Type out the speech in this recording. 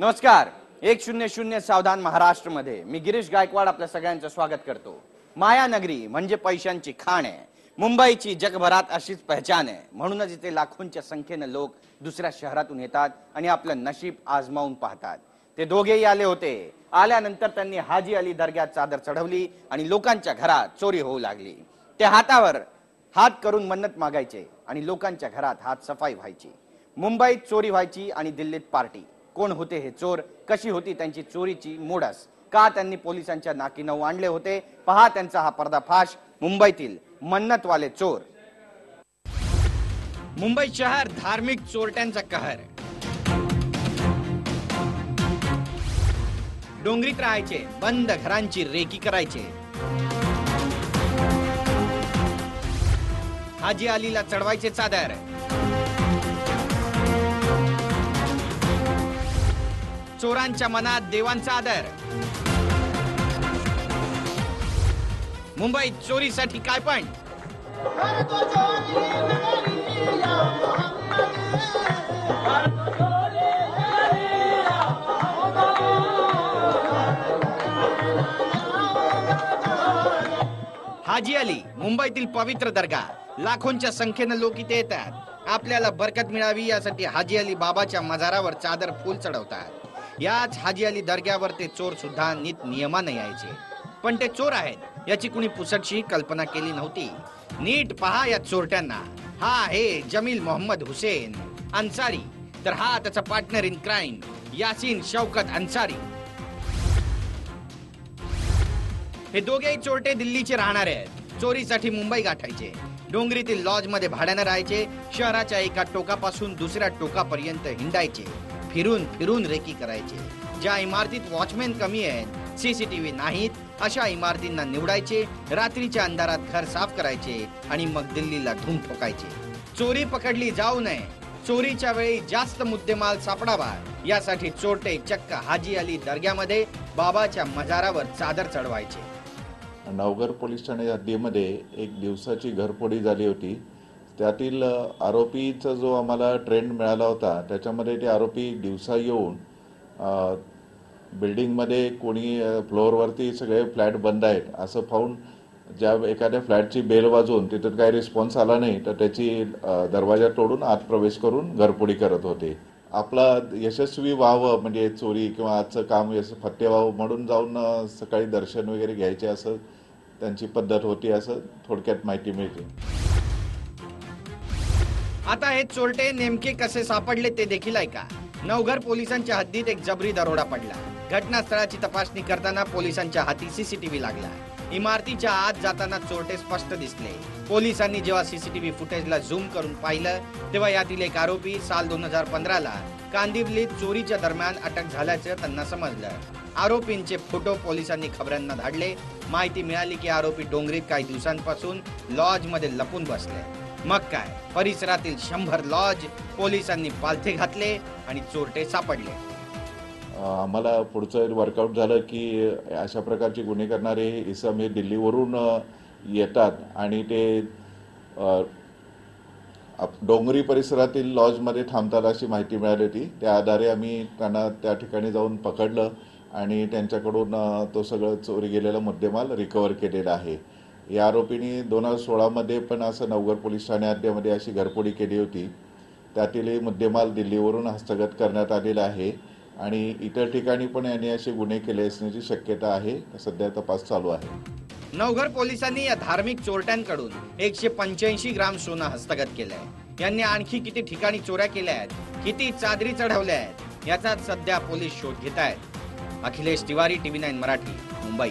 नमस्कार. एक शून्य शून्य सावधान महाराष्ट्रमध्ये मी गिरीश गायकवाड आपल्या सगळ्यांचं स्वागत करतो. मायानगरी म्हणजे पैशांची खाण आहे. मुंबईची जगभरात अशीच पहचान आहे. म्हणूनच इथे लाखोंच्या संख्येनं लोक दुसऱ्या शहरातून येतात आणि आपलं नशीब आजमावून पाहतात. ते दोघेही आले होते. आल्यानंतर त्यांनी हाजी अली दर्ग्यात चादर चढवली आणि लोकांच्या घरात चोरी होऊ लागली. ते हातावर हात करून मन्नत मागायचे आणि लोकांच्या घरात हात सफाई व्हायची. मुंबईत चोरी व्हायची आणि दिल्लीत पार्टी. कोण होते हे चोर? कशी होती त्यांची चोरीची मोडस? का त्यांनी पोलिसांच्या नाकी नऊ आणले होते? पहा त्यांचा हा पर्दाफाश मुंबईतील मन्नतवाले चोर. मुंबई शहर धार्मिक चोरट्यांचा कहर. डोंगरीत राहायचे बंद घरांची रेकी करायचे. हाजी अलीला चढवायचे चादर. चोरांच्या मनात देवांचा आदर. मुंबईत चोरीसाठी काय पण? हाजी अली मुंबईतील पवित्र दर्गा. लाखोंच्या संख्येनं लोक इथे येतात. आपल्याला बरकत मिळावी यासाठी हाजी अली बाबाच्या मजारावर चादर फुल चढवतात. याच हाजी अली दर्ग्यावर ते चोर सुद्धा नीट नियमाने यायचे. पण ते चोर आहेत याची कुणी पुसटशी कल्पना केली नव्हती. नीट पहा या चोरट्यांना. हा आहे जमील मोहम्मद हुसेन अन्सारी. तर हा त्याचा partner in crime Yasin Shaukat Ansari. हे दोघेही चोरटे दिल्लीचे राहणारे आहेत. चोरीसाठी मुंबई गाठायचे. डोंगरीतील लॉजमध्ये भाड्यानं राहायचे. शहराच्या एका टोकापासून दुसऱ्या टोकापर्यंत हिंडायचे. फिरून फिरून रेकी करायचे. ज्या इमारतीत वॉचमॅन कमी आहेत सीसीटीव्ही नाहीत अशा इमारतींना निवडायचे रात्रीच्या अंधारात घर साफ करायचे आणि मग दिल्लीला धूम ठोकायचे. चोरी पकडली जाऊ नये. चोरीच्या वेळी जास्त मुद्देमाल सापडावा. यासाठी चोरटे चक्क हाजी अली दर्ग्यामध्ये बाबाच्या मजारावर चादर चढवायचे. नवघर पोलीस ठाणे हद्दीमध्ये एक दिवसाची घरफोडी झाली होती. त्यातील आरोपीचा जो आम्हाला ट्रेंड मिळाला होता त्याच्यामध्ये ते आरोपी दिवसा येऊन बिल्डिंगमध्ये कोणी फ्लोअरवरती सगळे फ्लॅट बंद आहेत असं पाहून ज्या एखाद्या फ्लॅटची बेल वाजवून तिथं काही रिस्पॉन्स आला नाही तर त्याची दरवाजा तोडून आत प्रवेश करून घरपोडी करत होते. आपला यशस्वी व्हावं म्हणजे चोरी किंवा आजचं काम यश फत्ते व्हावं म्हणून जाऊन सकाळी दर्शन वगैरे घ्यायचे असं त्यांची पद्धत होती असं थोडक्यात माहिती मिळते. आता हे चोरटे नेमके कसे सापडले ते देखील ऐका. नवघर पोलिसांच्या हद्दीत एक जबरी दरोडा पडला. घटनास्थळाची तपासणी करताना पोलिसांच्या हाती सीसीटीव्ही लागला. इमारतीच्या आत जाताना चोरटे स्पष्ट दिसले. पोलिसांनी जेव्हा सीसीटीव्ही फुटेजला झूम करून पाहिलं तेव्हा यातील एक आरोपी साल दोन हजार पंधराला कांदिवलीत चोरीच्या दरम्यान अटक झाल्याचं त्यांना समजलं. आरोपींचे फोटो पोलिसांनी खबरांना धाडले. माहिती मिळाली की आरोपी डोंगरीत काही दिवसांपासून लॉजमध्ये लपून बसले. मग काय? परिसरातील शंभर लॉज पोलिसांनी पालथे घातले आणि चोरटे सापडले. आम्हाला पुढचं वर्कआउट झालं की अशा प्रकारचे गुन्हे करणारे इसम हे दिल्लीवरून येतात आणि ते डोंगरी परिसरातील लॉजमध्ये थांबतात अशी माहिती मिळाली होती. त्या आधारे आम्ही त्यांना त्या ठिकाणी जाऊन पकडलं आणि त्यांच्याकडून तो सगळं चोरी गेलेला मुद्देमाल रिकवर केलेला आहे. या आरोपींनी दोन हजार सोळामध्ये पण असं नवघर पोलीस ठाणे हद्दीमध्ये अशी घरफोडी केली होती. त्यातील मुद्देमाल दिल्लीवरून हस्तगत करण्यात आलेला आहे आणि इतर ठिकाणी पण यांनी असे गुन्हे केले असण्याची शक्यता आहे. सध्या तपास चालू आहे. नवघर पोलिसांनी या धार्मिक चोरट्यांकडून एकशे पंच्याऐंशी ग्राम सोनं हस्तगत केलंय. यांनी आणखी किती ठिकाणी चोऱ्या केल्या आहेत? किती चादरी चढवल्या आहेत? याचा सध्या पोलीस शोध घेत आहेत अखिलेश तिवारी टीव्ही नाईन मराठी मुंबई.